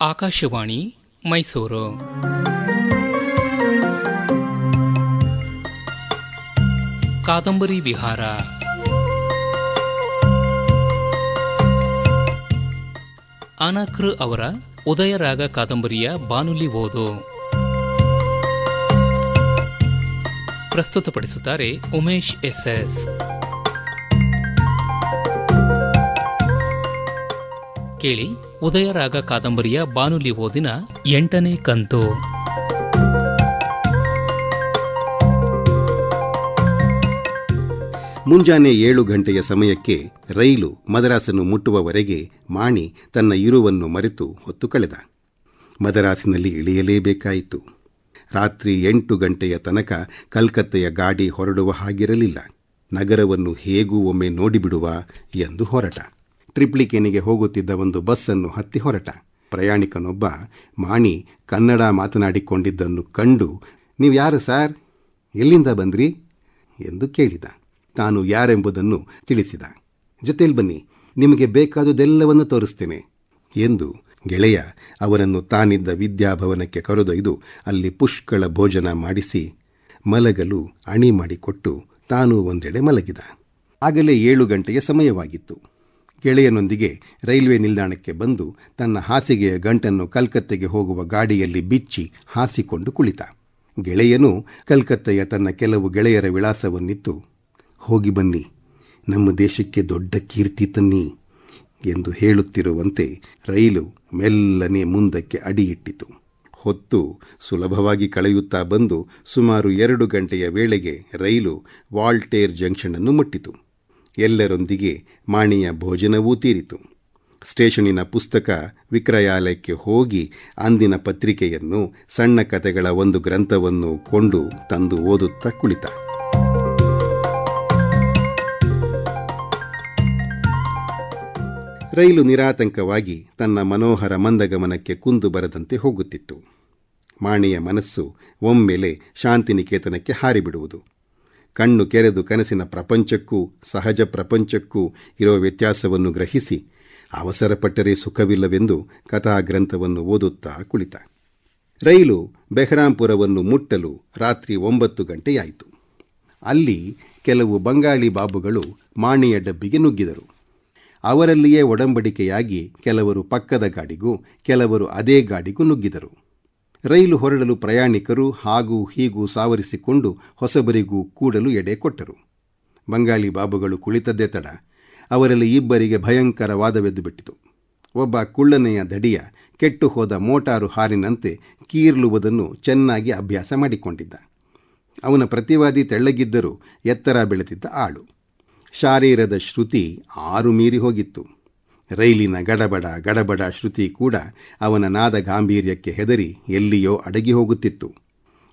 ಆಕಾಶವಾಣಿ ಮೈಸೂರು. ಕಾದಂಬರಿ ವಿಹಾರ. ಅನಕೃ ಅವರ ಉದಯರಾಗ ಕಾದಂಬರಿಯ ಬಾನುಲಿ ಓದು. ಪ್ರಸ್ತುತಪಡಿಸುತ್ತಾರೆ ಉಮೇಶ್ ಎಸ್ಎಸ್. ಕೇಳಿ ಉದಯರಾಗ ಕಾದಂಬರಿಯ ಬಾನುಲಿ ಓದಿನ ಎಂಟನೇ ಕಂತು. ಮುಂಜಾನೆ ಏಳು ಗಂಟೆಯ ಸಮಯಕ್ಕೆ ರೈಲು ಮದರಾಸನ್ನು ಮುಟ್ಟುವವರೆಗೆ ಮಾಣಿ ತನ್ನ ಇರುವನ್ನು ಮರೆತು ಹೊತ್ತು ಕಳೆದ. ಮದರಾಸಿನಲ್ಲಿ ಇಳಿಯಲೇಬೇಕಾಯಿತು. ರಾತ್ರಿ ಎಂಟು ಗಂಟೆಯ ತನಕ ಕಲ್ಕತ್ತೆಯ ಗಾಡಿ ಹೊರಡುವ ಹಾಗಿರಲಿಲ್ಲ. ನಗರವನ್ನು ಹೇಗೂ ಒಮ್ಮೆ ನೋಡಿಬಿಡುವ ಎಂದು ಹೊರಟ. ಟ್ರಿಪ್ಲಿಕೇನಿಗೆ ಹೋಗುತ್ತಿದ್ದ ಒಂದು ಬಸ್ಸನ್ನು ಹತ್ತಿ ಹೊರಟ. ಪ್ರಯಾಣಿಕನೊಬ್ಬ, ಮಾಣಿ, ಕನ್ನಡ ಮಾತನಾಡಿಕೊಂಡಿದ್ದನ್ನು ಕಂಡು ನೀವು ಯಾರು ಸಾರ್? ಎಲ್ಲಿಂದ ಬಂದ್ರಿ? ಎಂದು ಕೇಳಿದ. ತಾನು ಯಾರೆಂಬುದನ್ನು ತಿಳಿಸಿದ. ಜೊತೆಯಲ್ಲಿ ಬನ್ನಿ, ನಿಮಗೆ ಬೇಕಾದುದೆಲ್ಲವನ್ನು ತೋರಿಸ್ತೇನೆ ಎಂದು ಗೆಳೆಯ ಅವನನ್ನು ತಾನಿದ್ದ ವಿದ್ಯಾಭವನಕ್ಕೆ ಕರೆದೊಯ್ದು ಅಲ್ಲಿ ಪುಷ್ಕಳ ಭೋಜನ ಮಾಡಿಸಿ ಮಲಗಲು ಅಣಿ ಮಾಡಿಕೊಟ್ಟು ತಾನು ಒಂದೆಡೆ ಮಲಗಿದ. ಆಗಲೇ ಏಳು ಗಂಟೆಯ ಸಮಯವಾಗಿತ್ತು. ಗೆಳೆಯನೊಂದಿಗೆ ರೈಲ್ವೆ ನಿಲ್ದಾಣಕ್ಕೆ ಬಂದು ತನ್ನ ಹಾಸಿಗೆಯ ಗಂಟನ್ನು ಕಲ್ಕತ್ತೆಗೆ ಹೋಗುವ ಗಾಡಿಯಲ್ಲಿ ಬಿಚ್ಚಿ ಹಾಸಿಕೊಂಡು ಕುಳಿತ. ಗೆಳೆಯನು ಕಲ್ಕತ್ತೆಯ ತನ್ನ ಕೆಲವು ಗೆಳೆಯರ ವಿಳಾಸವನ್ನಿತ್ತು, ಹೋಗಿ ಬನ್ನಿ, ನಮ್ಮ ದೇಶಕ್ಕೆ ದೊಡ್ಡ ಕೀರ್ತಿ ತನ್ನಿ ಎಂದು ಹೇಳುತ್ತಿರುವಂತೆ ರೈಲು ಮೆಲ್ಲನೆ ಮುಂದಕ್ಕೆ ಅಡಿಯಿಟ್ಟಿತು. ಹೊತ್ತು ಸುಲಭವಾಗಿ ಕಳೆಯುತ್ತಾ ಬಂದು ಸುಮಾರು ಎರಡು ಗಂಟೆಯ ವೇಳೆಗೆ ರೈಲು ವಾಲ್ಟೇರ್ ಜಂಕ್ಷನನ್ನು ಮುಟ್ಟಿತು. ಎಲ್ಲರೊಂದಿಗೆ ಮಾಣಿಯ ಭೋಜನವೂ ತೀರಿತು. ಸ್ಟೇಷನಿನ ಪುಸ್ತಕ ವಿಕ್ರಯಾಲಯಕ್ಕೆ ಹೋಗಿ ಅಂದಿನ ಪತ್ರಿಕೆಯನ್ನು ಸಣ್ಣ ಕತೆಗಳ ಒಂದು ಗ್ರಂಥವನ್ನು ಕೊಂಡು ತಂದು ಓದುತ್ತಾ ಕುಳಿತ. ರೈಲು ನಿರಾತಂಕವಾಗಿ ತನ್ನ ಮನೋಹರ ಮಂದಗಮನಕ್ಕೆ ಕುಂದು ಬರದಂತೆ ಹೋಗುತ್ತಿತ್ತು. ಮಾಣಿಯ ಮನಸ್ಸು ಒಮ್ಮೆಲೆ ಶಾಂತಿನಿಕೇತನಕ್ಕೆ ಹಾರಿಬಿಡುವುದು. ಕಣ್ಣು ಕೆರೆದು ಕನಸಿನ ಪ್ರಪಂಚಕ್ಕೂ, ಸಹಜ ಪ್ರಪಂಚಕ್ಕೂ ಇರುವ ವ್ಯತ್ಯಾಸವನ್ನು ಗ್ರಹಿಸಿ ಅವಸರಪಟ್ಟರೆ ಸುಖವಿಲ್ಲವೆಂದು ಕಥಾಗ್ರಂಥವನ್ನು ಓದುತ್ತಾ ಕುಳಿತ. ರೈಲು ಬೆಹರಾಂಪುರವನ್ನು ಮುಟ್ಟಲು ರಾತ್ರಿ ಒಂಬತ್ತು ಗಂಟೆಯಾಯಿತು. ಅಲ್ಲಿ ಕೆಲವು ಬಂಗಾಳಿ ಬಾಬುಗಳು ಮಾಣಿಯ ಡಬ್ಬಿಗೆ ನುಗ್ಗಿದರು. ಅವರಲ್ಲಿಯೇ ಒಡಂಬಡಿಕೆಯಾಗಿ ಕೆಲವರು ಪಕ್ಕದ ಗಾಡಿಗೂ, ಕೆಲವರು ಅದೇ ಗಾಡಿಗೂ ನುಗ್ಗಿದರು. ರೈಲು ಹೊರಡಲು ಪ್ರಯಾಣಿಕರು ಹಾಗೂ ಹೀಗೂ ಸಾವರಿಸಿಕೊಂಡು ಹೊಸಬರಿಗೂ ಕೂಡಲು ಎಡೆ ಕೊಟ್ಟರು. ಬಂಗಾಳಿ ಬಾಬುಗಳು ಕುಳಿತದ್ದೇ ತಡ. ಅವರಲ್ಲಿ ಇಬ್ಬರಿಗೆ ಭಯಂಕರ ವಾದವೆದ್ದು ಬಿಟ್ಟಿತು. ಒಬ್ಬ ಕುಳ್ಳನೆಯ ದಡಿಯ ಕೆಟ್ಟು ಹೋದ ಮೋಟಾರು ಹಾರಿನಂತೆ ಕೀರ್ಲುವುದನ್ನು ಚೆನ್ನಾಗಿ ಅಭ್ಯಾಸ ಮಾಡಿಕೊಂಡಿದ್ದ. ಅವನ ಪ್ರತಿವಾದಿ ತೆಳ್ಳಗಿದ್ದರೂ ಎತ್ತರ ಬೆಳೆದಿದ್ದ ಆಳು. ಶಾರೀರದ ಶ್ರುತಿ ಆರು ಮೀರಿ ಹೋಗಿತ್ತು. ರೈಲಿನ ಗಡಬಡ ಗಡಬಡ ಶ್ರುತಿ ಕೂಡ ಅವನ ನಾದ ಗಾಂಭೀರ್ಯಕ್ಕೆ ಹೆದರಿ ಎಲ್ಲಿಯೋ ಅಡಗಿ ಹೋಗುತ್ತಿತ್ತು.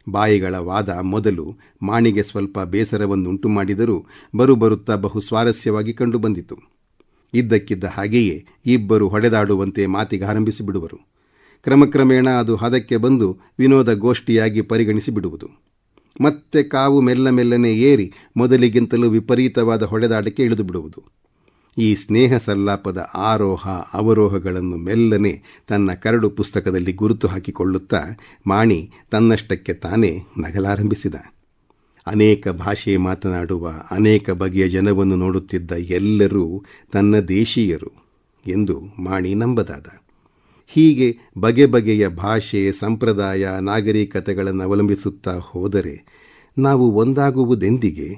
ಬಾಯಿಗಳ ವಾದ ಮೊದಲು ಮಾಣಿಗೆ ಸ್ವಲ್ಪ ಬೇಸರವನ್ನುಂಟು ಮಾಡಿದರೂ ಬರುಬರುತ್ತಾ ಬಹು ಸ್ವಾರಸ್ಯವಾಗಿ ಕಂಡುಬಂದಿತು ಇದ್ದಕ್ಕಿದ್ದ ಹಾಗೆಯೇ ಇಬ್ಬರು ಹೊಡೆದಾಡುವಂತೆ ಮಾತಿಗಾರಂಭಿಸಿಬಿಡುವರು ಕ್ರಮಕ್ರಮೇಣ ಅದು ಹದಕ್ಕೆ ಬಂದು ವಿನೋದ ಗೋಷ್ಠಿಯಾಗಿ ಪರಿಗಣಿಸಿಬಿಡುವುದು ಮತ್ತೆ ಕಾವು ಮೆಲ್ಲ ಮೆಲ್ಲನೆ ಏರಿ ಮೊದಲಿಗಿಂತಲೂ ವಿಪರೀತವಾದ ಹೊಡೆದಾಟಕ್ಕೆ ಇಳಿದು ಬಿಡುವುದು. ಈ ಸ್ನೇಹ ಸಲ್ಲಾಪದ ಆರೋಹ ಅವರೋಹಗಳನ್ನು ಮೆಲ್ಲನೆ ತನ್ನ ಕರಡು ಪುಸ್ತಕದಲ್ಲಿ ಗುರುತು ಹಾಕಿಕೊಳ್ಳುತ್ತಾ ಮಾಣಿ ತನ್ನಷ್ಟಕ್ಕೆ ತಾನೇ ನಗಲಾರಂಭಿಸಿದ. ಅನೇಕ ಭಾಷೆ ಮಾತನಾಡುವ, ಅನೇಕ ಬಗೆಯ ಜನವನ್ನು ನೋಡುತ್ತಿದ್ದ ಎಲ್ಲರೂ ತನ್ನ ದೇಶೀಯರು ಎಂದು ಮಾಣಿ ನಂಬದಾದ. ಹೀಗೆ ಬಗೆ ಬಗೆಯ ಭಾಷೆ, ಸಂಪ್ರದಾಯ, ನಾಗರಿಕತೆಗಳನ್ನು ಅವಲಂಬಿಸುತ್ತಾ ಹೋದರೆ ನಾವು ಒಂದಾಗುವುದೆಂದಿಗೆ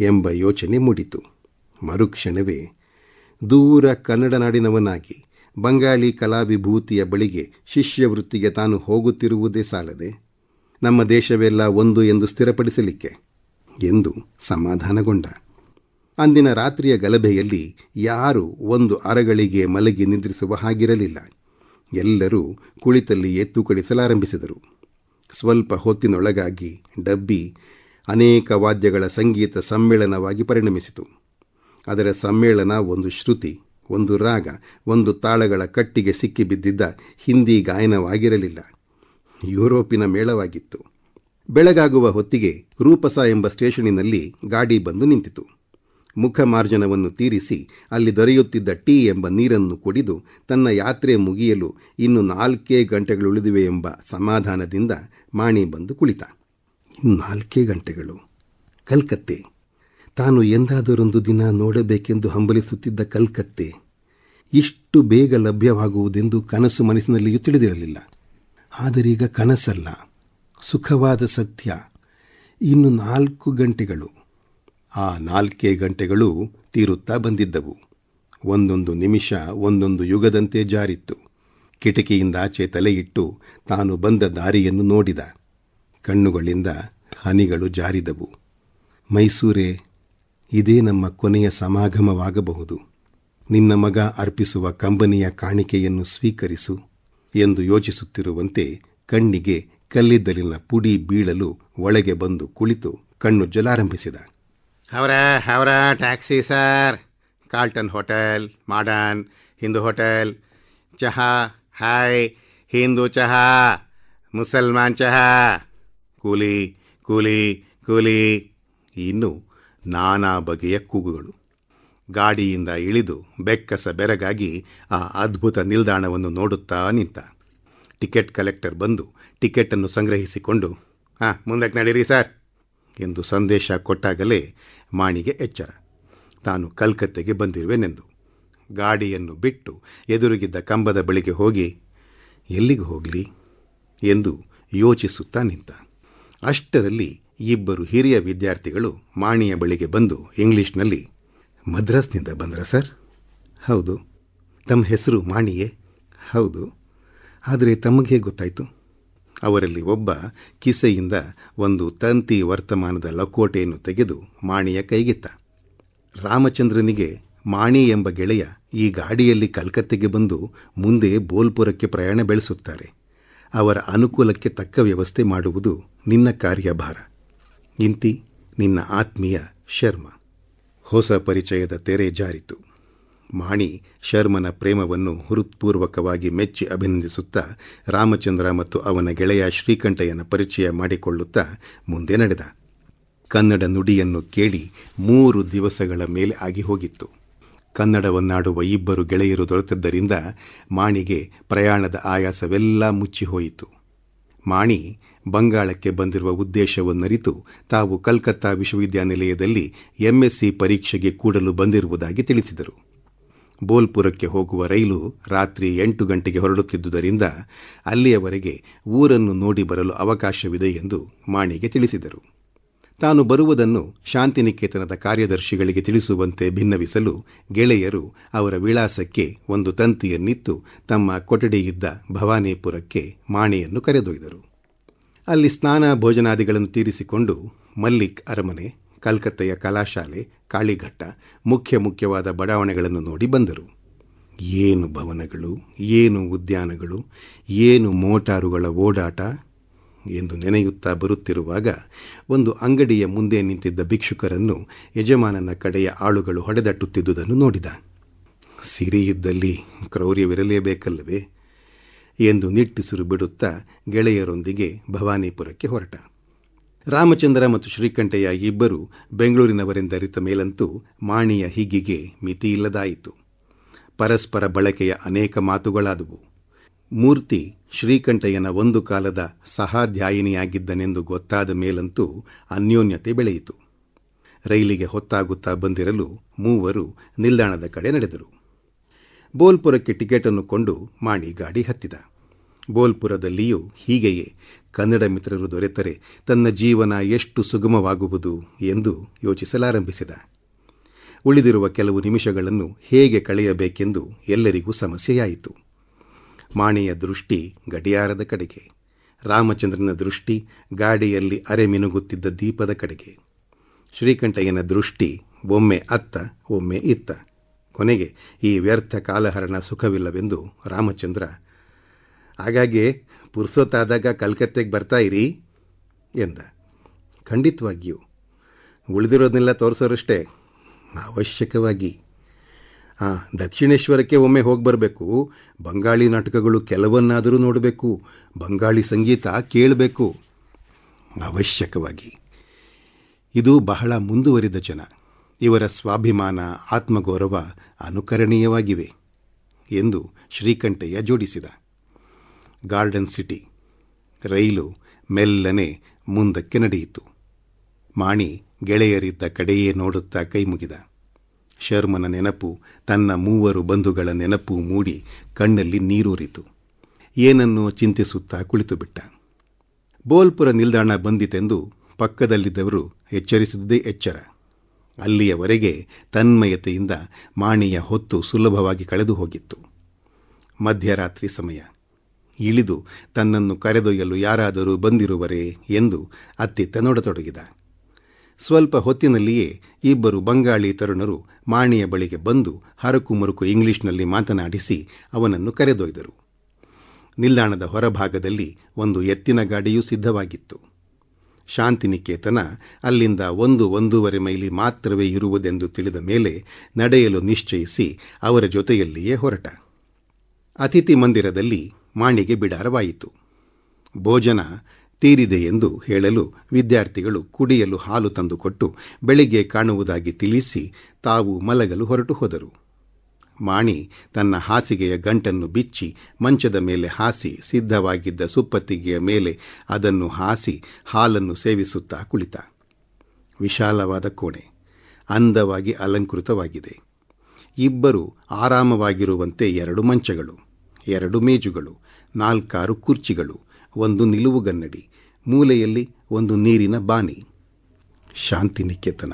ಎಂಬ ಯೋಚನೆ ಮೂಡಿತು. ಮರುಕ್ಷಣವೇ ದೂರ ಕನ್ನಡ ನಾಡಿನವನಾಗಿ ಬಂಗಾಳಿ ಕಲಾವಿಭೂತಿಯ ಬಳಿಗೆ ಶಿಷ್ಯವೃತ್ತಿಗೆ ತಾನು ಹೋಗುತ್ತಿರುವುದೇ ಸಾಲದೆ. ನಮ್ಮ ದೇಶವೆಲ್ಲ ಒಂದು ಎಂದು ಸ್ಥಿರಪಡಿಸಲಿಕ್ಕೆ ಎಂದು ಸಮಾಧಾನಗೊಂಡ. ಅಂದಿನ ರಾತ್ರಿಯ ಗಲಭೆಯಲ್ಲಿ ಯಾರೂ ಒಂದು ಅರಗಳಿಗೆ ಮಲಗಿ ನಿದ್ರಿಸುವ ಹಾಗಿರಲಿಲ್ಲ. ಎಲ್ಲರೂ ಕುಳಿತಲ್ಲಿ ಎತ್ತು ಕಡಿಸಲಾರಂಭಿಸಿದರು ಸ್ವಲ್ಪ ಹೊತ್ತಿನೊಳಗಾಗಿ ಡಬ್ಬಿ ಅನೇಕ ವಾದ್ಯಗಳ ಸಂಗೀತ ಸಮ್ಮೇಳನವಾಗಿ ಪರಿಣಮಿಸಿತು. ಅದರ ಸಮ್ಮೇಳನ ಒಂದು ಶ್ರುತಿ, ಒಂದು ರಾಗ, ಒಂದು ತಾಳಗಳ ಕಟ್ಟಿಗೆ ಸಿಕ್ಕಿಬಿದ್ದಿದ್ದ ಹಿಂದಿ ಗಾಯನವಾಗಿರಲಿಲ್ಲ. ಯುರೋಪಿನ ಮೇಳವಾಗಿತ್ತು. ಬೆಳಗಾಗುವ ಹೊತ್ತಿಗೆ ರೂಪಸ ಎಂಬ ಸ್ಟೇಷನಿನಲ್ಲಿ ಗಾಡಿ ಬಂದು ನಿಂತಿತು. ಮುಖಮಾರ್ಜನವನ್ನು ತೀರಿಸಿ ಅಲ್ಲಿ ದೊರೆಯುತ್ತಿದ್ದ ಟೀ ಎಂಬ ನೀರನ್ನು ಕುಡಿದು ತನ್ನ ಯಾತ್ರೆ ಮುಗಿಯಲು ಇನ್ನು ನಾಲ್ಕೇ ಗಂಟೆಗಳುಳಿದಿವೆ ಎಂಬ ಸಮಾಧಾನದಿಂದ ಮಾಣಿ ಬಂದು ಕುಳಿತ. ಇನ್ನು ನಾಲ್ಕೇ ಗಂಟೆಗಳು. ಕಲ್ಕತ್ತೆ. ತಾನು ಎಂದಾದರೊಂದು ದಿನ ನೋಡಬೇಕೆಂದು ಹಂಬಲಿಸುತ್ತಿದ್ದ ಕಲ್ಕತ್ತೆ ಇಷ್ಟು ಬೇಗ ಲಭ್ಯವಾಗುವುದೆಂದು ಕನಸು ಮನಸ್ಸಿನಲ್ಲಿಯೂ ತಿಳಿದಿರಲಿಲ್ಲ. ಆದರೀಗ ಕನಸಲ್ಲ, ಸುಖವಾದ ಸತ್ಯ. ಇನ್ನು ನಾಲ್ಕು ಗಂಟೆಗಳು. ಆ ನಾಲ್ಕೇ ಗಂಟೆಗಳು ತೀರುತ್ತಾ ಬಂದಿದ್ದವು. ಒಂದೊಂದು ನಿಮಿಷ, ಒಂದೊಂದು ಯುಗದಂತೆ ಜಾರಿತ್ತು. ಕಿಟಕಿಯಿಂದ ಆಚೆ ತಲೆಯಿಟ್ಟು ತಾನು ಬಂದ ದಾರಿಯನ್ನು ನೋಡಿದ. ಕಣ್ಣುಗಳಿಂದ ಹನಿಗಳು ಜಾರಿದವು. ಮೈಸೂರೇ ಇದೇ ನಮ್ಮ ಕೊನೆಯ ಸಮಾಗಮವಾಗಬಹುದು. ನಿನ್ನ ಮಗ ಅರ್ಪಿಸುವ ಕಂಬನಿಯ ಕಾಣಿಕೆಯನ್ನು ಸ್ವೀಕರಿಸು ಎಂದು ಯೋಚಿಸುತ್ತಿರುವಂತೆ ಕಣ್ಣಿಗೆ ಕಲ್ಲಿದ್ದಲಿನ ಪುಡಿ ಬೀಳಲು ಒಳಗೆ ಬಂದು ಕುಳಿತು ಕಣ್ಣುಜ್ಜಲಾರಂಭಿಸಿದ ಅವರ ಅವರ taxi sir. Calton hotel modern Hindu hotel. ಚಹಾ, ಹಾಯ್, ಹಿಂದೂ ಚಹಾ, ಮುಸಲ್ಮಾನ್ ಚಹಾ. ಕೂಲಿ ಕೂಲಿ ಕೂಲಿ. ಇನ್ನು ನಾನಾ ಬಗೆಯ ಕೂಗುಗಳು. ಗಾಡಿಯಿಂದ ಇಳಿದು ಬೆಕ್ಕಸ ಬೆರಗಾಗಿ ಆ ಅದ್ಭುತ ನಿಲ್ದಾಣವನ್ನು ನೋಡುತ್ತಾ ನಿಂತ. ಟಿಕೆಟ್ ಕಲೆಕ್ಟರ್ ಬಂದು ಟಿಕೆಟನ್ನು ಸಂಗ್ರಹಿಸಿಕೊಂಡು, ಹಾಂ, ಮುಂದಕ್ಕೆ ನಡೀರಿ ಸರ್ ಎಂದು ಸಂದೇಶ ಕೊಟ್ಟಾಗಲೇ ಮಾಣಿಗೆ ಎಚ್ಚರ. ತಾನು ಕಲ್ಕತ್ತೆಗೆ ಬಂದಿರುವೆನೆಂದು. ಗಾಡಿಯನ್ನು ಬಿಟ್ಟು ಎದುರುಗಿದ್ದ ಕಂಬದ ಬಳಿಗೆ ಹೋಗಿ, ಎಲ್ಲಿಗೆ ಹೋಗಲಿ? ಎಂದು ಯೋಚಿಸುತ್ತಾ ನಿಂತ. ಅಷ್ಟರಲ್ಲಿ ಇಬ್ಬರು ಹಿರಿಯ ವಿದ್ಯಾರ್ಥಿಗಳು ಮಾಣಿಯ ಬಳಿಗೆ ಬಂದು ಇಂಗ್ಲಿಷ್ನಲ್ಲಿ, ಮದ್ರಾಸ್ನಿಂದ ಬಂದ್ರ ಸರ್? ಹೌದು. ತಮ್ಮ ಹೆಸರು ಮಾಣಿಯೇ? ಹೌದು. ಆದರೆ ತಮಗೆ ಗೊತ್ತಾಯಿತು? ಅವರಲ್ಲಿ ಒಬ್ಬ ಕಿಸೆಯಿಂದ ಒಂದು ತಂತಿ ವರ್ತಮಾನದ ಲಕೋಟೆಯನ್ನು ತೆಗೆದು ಮಾಣಿಯ ಕೈಗಿತ್ತ. ರಾಮಚಂದ್ರನಿಗೆ ಮಾಣಿ ಎಂಬ ಗೆಳೆಯ ಈ ಗಾಡಿಯಲ್ಲಿ ಕಲ್ಕತ್ತೆಗೆ ಬಂದು ಮುಂದೆ ಬೋಲ್ಪುರಕ್ಕೆ ಪ್ರಯಾಣ ಬೆಳೆಸುತ್ತಾರೆ. ಅವರ ಅನುಕೂಲಕ್ಕೆ ತಕ್ಕ ವ್ಯವಸ್ಥೆ ಮಾಡುವುದು ನಿನ್ನ ಕಾರ್ಯಭಾರ. ಇಂತಿ ನಿನ್ನ ಆತ್ಮೀಯ ಶರ್ಮ. ಹೊಸ ಪರಿಚಯದ ತೆರೆ ಜಾರಿತು. ಮಾಣಿ ಶರ್ಮನ ಪ್ರೇಮವನ್ನು ಹೃತ್ಪೂರ್ವಕವಾಗಿ ಮೆಚ್ಚಿ ಅಭಿನಂದಿಸುತ್ತಾ ರಾಮಚಂದ್ರ ಮತ್ತು ಅವನ ಗೆಳೆಯ ಶ್ರೀಕಂಠಯ್ಯನ ಪರಿಚಯ ಮಾಡಿಕೊಳ್ಳುತ್ತಾ ಮುಂದೆ ನಡೆದ. ಕನ್ನಡ ನುಡಿಯನ್ನು ಕೇಳಿ ಮೂರು ದಿವಸಗಳ ಮೇಲೆ ಆಗಿ ಹೋಗಿತ್ತು. ಕನ್ನಡವನ್ನಾಡುವ ಇಬ್ಬರು ಗೆಳೆಯರು ದೊರೆತದ್ದರಿಂದ ಮಾಣಿಗೆ ಪ್ರಯಾಣದ ಆಯಾಸವೆಲ್ಲ ಮುಚ್ಚಿಹೋಯಿತು. ಮಾಣಿ ಬಂಗಾಳಕ್ಕೆ ಬಂದಿರುವ ಉದ್ದೇಶವನ್ನರಿತು ತಾವು ಕಲ್ಕತ್ತಾ ವಿಶ್ವವಿದ್ಯಾನಿಲಯದಲ್ಲಿ ಎಂಎಸ್ಸಿ ಪರೀಕ್ಷೆಗೆ ಕೂಡಲು ಬಂದಿರುವುದಾಗಿ ತಿಳಿಸಿದರು. ಬೋಲ್ಪುರಕ್ಕೆ ಹೋಗುವ ರೈಲು ರಾತ್ರಿ ಎಂಟು ಗಂಟೆಗೆ ಹೊರಡುತ್ತಿದ್ದುದರಿಂದ ಅಲ್ಲಿಯವರೆಗೆ ಊರನ್ನು ನೋಡಿ ಬರಲು ಅವಕಾಶವಿದೆ ಎಂದು ಮಾಣಿಗೆ ತಿಳಿಸಿದರು. ತಾನು ಬರುವುದನ್ನು ಶಾಂತಿನಿಕೇತನದ ಕಾರ್ಯದರ್ಶಿಗಳಿಗೆ ತಿಳಿಸುವಂತೆ ಭಿನ್ನವಿಸಲು ಗೆಳೆಯರು ಅವರ ವಿಳಾಸಕ್ಕೆ ಒಂದು ತಂತಿಯನ್ನಿತ್ತು ತಮ್ಮ ಕೊಠಡಿಯಿದ್ದ ಭವಾನಿಪುರಕ್ಕೆ ಮಾಣಿಯನ್ನು ಕರೆದೊಯ್ದರು. ಅಲ್ಲಿ ಸ್ನಾನ ಭೋಜನಾದಿಗಳನ್ನು ತೀರಿಸಿಕೊಂಡು ಮಲ್ಲಿಕ್ ಅರಮನೆ, ಕಲ್ಕತ್ತೆಯ ಕಲಾಶಾಲೆ, ಕಾಳಿಘಟ್ಟ, ಮುಖ್ಯ ಮುಖ್ಯವಾದ ಬಡಾವಣೆಗಳನ್ನು ನೋಡಿ ಬಂದರು. ಏನು ಭವನಗಳು, ಏನು ಉದ್ಯಾನಗಳು, ಏನು ಮೋಟಾರುಗಳ ಓಡಾಟ ಎಂದು ನೆನೆಯುತ್ತಾ ಬರುತ್ತಿರುವಾಗ ಒಂದು ಅಂಗಡಿಯ ಮುಂದೆ ನಿಂತಿದ್ದ ಭಿಕ್ಷುಕರನ್ನು ಯಜಮಾನನ ಕಡೆಯ ಆಳುಗಳು ಹೊಡೆದಟ್ಟುತ್ತಿದ್ದುದನ್ನು ನೋಡಿದ. ಸಿರಿಯಿದ್ದಲ್ಲಿ ಕ್ರೌರ್ಯವಿರಲೇಬೇಕಲ್ಲವೇ? ಎಂದು ನಿಟ್ಟುಸಿರು ಬಿಡುತ್ತಾ ಗೆಳೆಯರೊಂದಿಗೆ ಭವಾನಿಪುರಕ್ಕೆ ಹೊರಟ. ರಾಮಚಂದ್ರ ಮತ್ತು ಶ್ರೀಕಂಠಯ್ಯ ಇಬ್ಬರು ಬೆಂಗಳೂರಿನವರೆಂದರಿತ ಮೇಲಂತೂ ಮಾಣಿಯ ಹಿಗ್ಗಿಗೆ ಮಿತಿಯಿಲ್ಲದಾಯಿತು ಪರಸ್ಪರ ಬಳಕೆಯ ಅನೇಕ ಮಾತುಗಳಾದವು. ಮೂರ್ತಿ ಶ್ರೀಕಂಠಯ್ಯನ ಒಂದು ಕಾಲದ ಸಹಾಧ್ಯಾಯಿನಿಯಾಗಿದ್ದನೆಂದು ಗೊತ್ತಾದ ಮೇಲಂತೂ ಅನ್ಯೋನ್ಯತೆ ಬೆಳೆಯಿತು. ರೈಲಿಗೆ ಹೊತ್ತಾಗುತ್ತಾ ಬಂದಿರಲು ಮೂವರು ನಿಲ್ದಾಣದ ಕಡೆ ನಡೆದರು. ಬೋಲ್ಪುರಕ್ಕೆ ಟಿಕೆಟನ್ನು ಕೊಂಡು ಮಾಣಿ ಗಾಡಿ ಹತ್ತಿದ. ಬೋಲ್ಪುರದಲ್ಲಿಯೂ ಹೀಗೆಯೇ ಕನ್ನಡ ಮಿತ್ರರು ದೊರೆತರೆ ತನ್ನ ಜೀವನ ಎಷ್ಟು ಸುಗಮವಾಗುವುದು ಎಂದು ಯೋಚಿಸಲಾರಂಭಿಸಿದ. ಉಳಿದಿರುವ ಕೆಲವು ನಿಮಿಷಗಳನ್ನು ಹೇಗೆ ಕಳೆಯಬೇಕೆಂದು ಎಲ್ಲರಿಗೂ ಸಮಸ್ಯೆಯಾಯಿತು. ಮಾಣಿಯ ದೃಷ್ಟಿ ಗಡಿಯಾರದ ಕಡೆಗೆ, ರಾಮಚಂದ್ರನ ದೃಷ್ಟಿ ಗಾಡಿಯಲ್ಲಿ ಅರೆ ಮಿನುಗುತ್ತಿದ್ದ ದೀಪದ ಕಡೆಗೆ, ಶ್ರೀಕಂಠಯ್ಯನ ದೃಷ್ಟಿ ಒಮ್ಮೆ ಅತ್ತ, ಒಮ್ಮೆ ಇತ್ತ. ಕೊನೆಗೆ ಈ ವ್ಯರ್ಥ ಕಾಲಹರಣ ಸುಖವಿಲ್ಲವೆಂದು ರಾಮಚಂದ್ರ, ಹಾಗಾಗಿ ಪುರ್ಸೊತ್ತಾದಾಗ ಕಲ್ಕತ್ತೆಗೆ ಬರ್ತಾ ಇರಿ? ಎಂದ. ಖಂಡಿತವಾಗಿಯೂ. ಉಳಿದಿರೋದನ್ನೆಲ್ಲ ತೋರಿಸೋರಷ್ಟೇ. ಅವಶ್ಯಕವಾಗಿ. ಹಾಂ ದಕ್ಷಿಣೇಶ್ವರಕ್ಕೆ ಒಮ್ಮೆ ಹೋಗಿ ಬರಬೇಕು. ಬಂಗಾಳಿ ನಾಟಕಗಳು ಕೆಲವನ್ನಾದರೂ ನೋಡಬೇಕು. ಬಂಗಾಳಿ ಸಂಗೀತ ಕೇಳಬೇಕು. ಅವಶ್ಯಕವಾಗಿ. ಇದು ಬಹಳ ಮುಂದುವರಿದ ಜನ. ಇವರ ಸ್ವಾಭಿಮಾನ, ಆತ್ಮಗೌರವ ಅನುಕರಣೀಯವಾಗಿವೆ ಎಂದು ಶ್ರೀಕಂಠಯ್ಯ ಜೋಡಿಸಿದ. ಗಾರ್ಡನ್ ಸಿಟಿ, ರೈಲು ಮೆಲ್ಲನೆ ಮುಂದಕ್ಕೆ ನಡೆಯಿತು. ಮಾಣಿ ಗೆಳೆಯರಿದ್ದ ಕಡೆಯೇ ನೋಡುತ್ತಾ ಕೈಮುಗಿದ ಶರ್ಮನ ನೆನಪು, ತನ್ನ ಮೂವರು ಬಂಧುಗಳ ನೆನಪು ಮೂಡಿ ಕಣ್ಣಲ್ಲಿ ನೀರೂರಿತು. ಏನನ್ನೋ ಚಿಂತಿಸುತ್ತಾ ಕುಳಿತುಬಿಟ್ಟ. ಬೋಲ್ಪುರ ನಿಲ್ದಾಣ ಬಂದಿತೆಂದು ಪಕ್ಕದಲ್ಲಿದ್ದವರು ಎಚ್ಚರಿಸಿದ್ದೇ ಎಚ್ಚರ. ಅಲ್ಲಿಯವರೆಗೆ ತನ್ಮಯತೆಯಿಂದ ಮಾಣಿಯ ಹೊತ್ತು ಸುಲಭವಾಗಿ ಕಳೆದು ಹೋಗಿತ್ತು. ಮಧ್ಯರಾತ್ರಿ ಸಮಯ. ಇಳಿದು ತನ್ನನ್ನು ಕರೆದೊಯ್ಯಲು ಯಾರಾದರೂ ಬಂದಿರುವರೇ ಎಂದು ಅತ್ತಿತ್ತ ನೋಡತೊಡಗಿದ ಸ್ವಲ್ಪ ಹೊತ್ತಿನಲ್ಲಿಯೇ ಇಬ್ಬರು ಬಂಗಾಳಿ ತರುಣರು ಮಾಣಿಯ ಬಳಿಗೆ ಬಂದು ಹರಕು ಮರುಕು ಇಂಗ್ಲಿಷ್ನಲ್ಲಿ ಮಾತನಾಡಿಸಿ ಅವನನ್ನು ಕರೆದೊಯ್ದರು. ನಿಲ್ದಾಣದ ಹೊರಭಾಗದಲ್ಲಿ ಒಂದು ಎತ್ತಿನ ಗಾಡಿಯೂ ಸಿದ್ಧವಾಗಿತ್ತು. ಶಾಂತಿನಿಕೇತನ ಅಲ್ಲಿಂದ ಒಂದು ಒಂದೂವರೆ ಮೈಲಿ ಮಾತ್ರವೇ ಇರುವುದೆಂದು ತಿಳಿದ ಮೇಲೆ ನಡೆಯಲು ನಿಶ್ಚಯಿಸಿ ಅವರ ಜೊತೆಯಲ್ಲಿಯೇ ಹೊರಟ. ಅತಿಥಿ ಮಂದಿರದಲ್ಲಿ ಮಾಣಿಗೆ ಬಿಡಾರವಾಯಿತು. ಭೋಜನ ತೀರಿದೆ ಎಂದು ಹೇಳಲು ವಿದ್ಯಾರ್ಥಿಗಳು ಕುಡಿಯಲು ಹಾಲು ತಂದುಕೊಟ್ಟು ಬೆಳಿಗ್ಗೆ ಕಾಣುವುದಾಗಿ ತಿಳಿಸಿ ತಾವು ಮಲಗಲು ಹೊರಟು ಹೋದರು. ಮಾಣಿ ತನ್ನ ಹಾಸಿಗೆಯ ಗಂಟನ್ನು ಬಿಚ್ಚಿ ಮಂಚದ ಮೇಲೆ ಹಾಸಿ ಸಿದ್ಧವಾಗಿದ್ದ ಸುಪ್ಪತ್ತಿಗೆಯ ಮೇಲೆ ಅದನ್ನು ಹಾಸಿ ಹಾಲನ್ನು ಸೇವಿಸುತ್ತಾ ಕುಳಿತ. ವಿಶಾಲವಾದ ಕೋಣೆ. ಅಂದವಾಗಿ ಅಲಂಕೃತವಾಗಿದೆ. ಇಬ್ಬರು ಆರಾಮವಾಗಿರುವಂತೆ ಎರಡು ಮಂಚಗಳು, ಎರಡು ಮೇಜುಗಳು, ನಾಲ್ಕಾರು ಕುರ್ಚಿಗಳು, ಒಂದು ನಿಲುವುಗನ್ನಡಿ ಮೂಲೆಯಲ್ಲಿ ಒಂದು ನೀರಿನ ಬಾನಿ ಶಾಂತಿನಿಕೇತನ.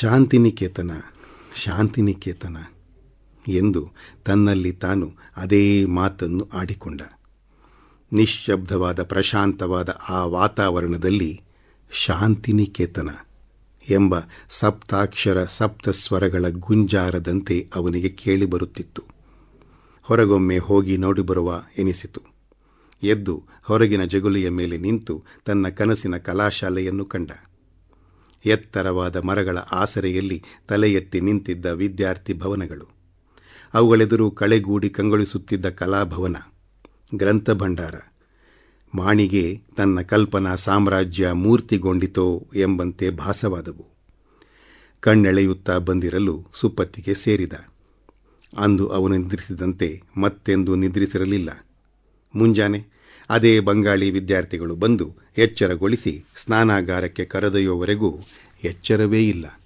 ಶಾಂತಿನಿಕೇತನ. ಶಾಂತಿನಿಕೇತನ. ಎಂದು ತನ್ನಲ್ಲಿ ತಾನು ಅದೇ ಮಾತನ್ನು ಆಡಿಕೊಂಡ. ನಿಶ್ಶಬ್ದವಾದ ಪ್ರಶಾಂತವಾದ ಆ ವಾತಾವರಣದಲ್ಲಿ ಶಾಂತಿನಿಕೇತನ ಎಂಬ ಸಪ್ತಾಕ್ಷರ ಸಪ್ತಸ್ವರಗಳ ಗುಂಜಾರದಂತೆ ಅವನಿಗೆ ಕೇಳಿಬರುತ್ತಿತ್ತು ಹೊರಗೊಮ್ಮೆ ಹೋಗಿ ನೋಡಿಬರುವ ಎನಿಸಿತು. ಎದ್ದು ಹೊರಗಿನ ಜಗುಲಿಯ ಮೇಲೆ ನಿಂತು ತನ್ನ ಕನಸಿನ ಕಲಾಶಾಲೆಯನ್ನು ಕಂಡ. ಎತ್ತರವಾದ ಮರಗಳ ಆಸರೆಯಲ್ಲಿ ತಲೆ ಎತ್ತಿ ನಿಂತಿದ್ದ ವಿದ್ಯಾರ್ಥಿ ಭವನಗಳು. ಅವುಗಳೆದುರು ಕಳೆಗೂಡಿ ಕಂಗೊಳಿಸುತ್ತಿದ್ದ ಕಲಾಭವನ ಗ್ರಂಥ ಭಂಡಾರ ಮಾಣಿಗೆ ತನ್ನ ಕಲ್ಪನಾ ಸಾಮ್ರಾಜ್ಯ ಮೂರ್ತಿಗೊಂಡಿತೋ ಎಂಬಂತೆ ಭಾಸವಾದವು. ಕಣ್ಣೆಳೆಯುತ್ತಾ ಬಂದಿರಲು ಸುಪ್ಪತ್ತಿಗೆ ಸೇರಿದ. ಅಂದು ಅವನು ನಿದ್ರಿಸಿದಂತೆ ಮತ್ತೆಂದು ನಿದ್ರಿಸಿರಲಿಲ್ಲ. ಮುಂಜಾನೆ ಅದೇ ಬಂಗಾಳಿ ವಿದ್ಯಾರ್ಥಿಗಳು ಬಂದು ಎಚ್ಚರಗೊಳಿಸಿ ಸ್ನಾನಾಗಾರಕ್ಕೆ ಕರೆದೊಯ್ಯುವವರೆಗೂ ಎಚ್ಚರವೇ ಇಲ್ಲ.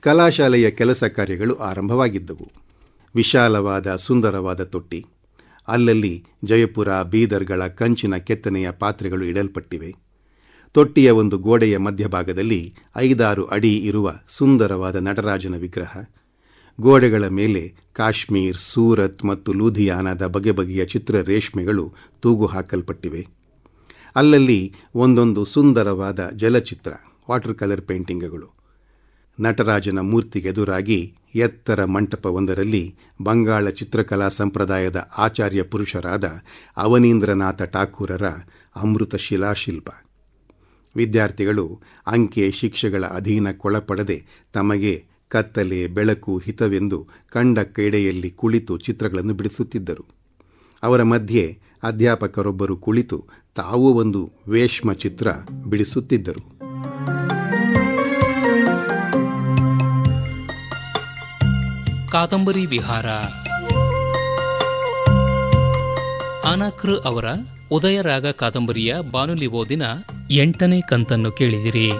ಕಲಾಶಾಲೆಯ ಕೆಲಸ ಕಾರ್ಯಗಳು ಆರಂಭವಾಗಿದ್ದವು. ವಿಶಾಲವಾದ ಸುಂದರವಾದ ತೊಟ್ಟಿ. ಅಲ್ಲಲ್ಲಿ ಜಯಪುರ, ಬೀದರ್ಗಳ ಕಂಚಿನ ಕೆತ್ತನೆಯ ಪಾತ್ರೆಗಳು ಇಡಲ್ಪಟ್ಟಿವೆ. ತೊಟ್ಟಿಯ ಒಂದು ಗೋಡೆಯ ಮಧ್ಯಭಾಗದಲ್ಲಿ ಐದಾರು ಅಡಿ ಇರುವ ಸುಂದರವಾದ ನಟರಾಜನ ವಿಗ್ರಹ. ಗೋಡೆಗಳ ಮೇಲೆ ಕಾಶ್ಮೀರ್, ಸೂರತ್ ಮತ್ತು ಲೂಧಿಯಾನದ ಬಗೆ ಬಗೆಯ ಚಿತ್ರ ರೇಷ್ಮೆಗಳು ತೂಗು ಹಾಕಲ್ಪಟ್ಟಿವೆ ಅಲ್ಲಲ್ಲಿ ಒಂದೊಂದು ಸುಂದರವಾದ ಜಲಚಿತ್ರ, ವಾಟರ್ ಕಲರ್ ಪೇಂಟಿಂಗ್ಗಳು. ನಟರಾಜನ ಮೂರ್ತಿಗೆದುರಾಗಿ ಎತ್ತರ ಮಂಟಪವೊಂದರಲ್ಲಿ ಬಂಗಾಳ ಚಿತ್ರಕಲಾ ಸಂಪ್ರದಾಯದ ಆಚಾರ್ಯ ಪುರುಷರಾದ ಅವನೀಂದ್ರನಾಥ ಠಾಕೂರರ ಅಮೃತ ಶಿಲಾಶಿಲ್ಪ. ವಿದ್ಯಾರ್ಥಿಗಳು ಅಂಕೆ ಶಿಕ್ಷೆಗಳ ಅಧೀನಕ್ಕೊಳಪಡದೆ ತಮಗೆ ಕತ್ತಲೆ, ಬೆಳಕು, ಹಿತವೆಂದು ಕಂಡ ಕೈಡೆಯಲ್ಲಿ ಕುಳಿತು ಚಿತ್ರಗಳನ್ನು ಬಿಡಿಸುತ್ತಿದ್ದರು. ಅವರ ಮಧ್ಯೆ ಅಧ್ಯಾಪಕರೊಬ್ಬರು ಕುಳಿತು ತಾವೂ ಒಂದು ವೇಷ್ಮ ಚಿತ್ರ ಬಿಡಿಸುತ್ತಿದ್ದರು. ಕಾದಂಬರಿ ವಿಹಾರ. ಅನಕೃ ಅವರ ಉದಯರಾಗ ಕಾದಂಬರಿಯ ಬಾನುಲಿ ಓದಿನ ಎಂಟನೇ ಕಂತನ್ನು ಕೇಳಿದಿರಿ.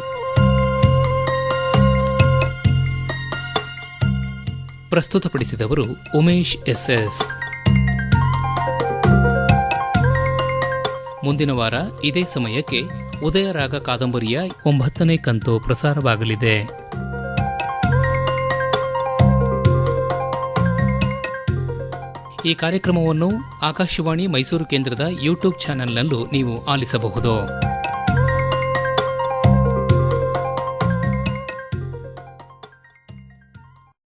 ಪ್ರಸ್ತುತಪಡಿಸಿದವರು ಉಮೇಶ್ ಎಸ್ಎಸ್. ಮುಂದಿನ ವಾರ ಇದೇ ಸಮಯಕ್ಕೆ ಉದಯರಾಗ ಕಾದಂಬರಿಯ ಒಂಬತ್ತನೇ ಕಂತು ಪ್ರಸಾರವಾಗಲಿದೆ. ಈ ಕಾರ್ಯಕ್ರಮವನ್ನು ಆಕಾಶವಾಣಿ ಮೈಸೂರು ಕೇಂದ್ರದ ಯೂಟ್ಯೂಬ್ ಚಾನೆಲ್ನಲ್ಲೂ ನೀವು ಆಲಿಸಬಹುದು.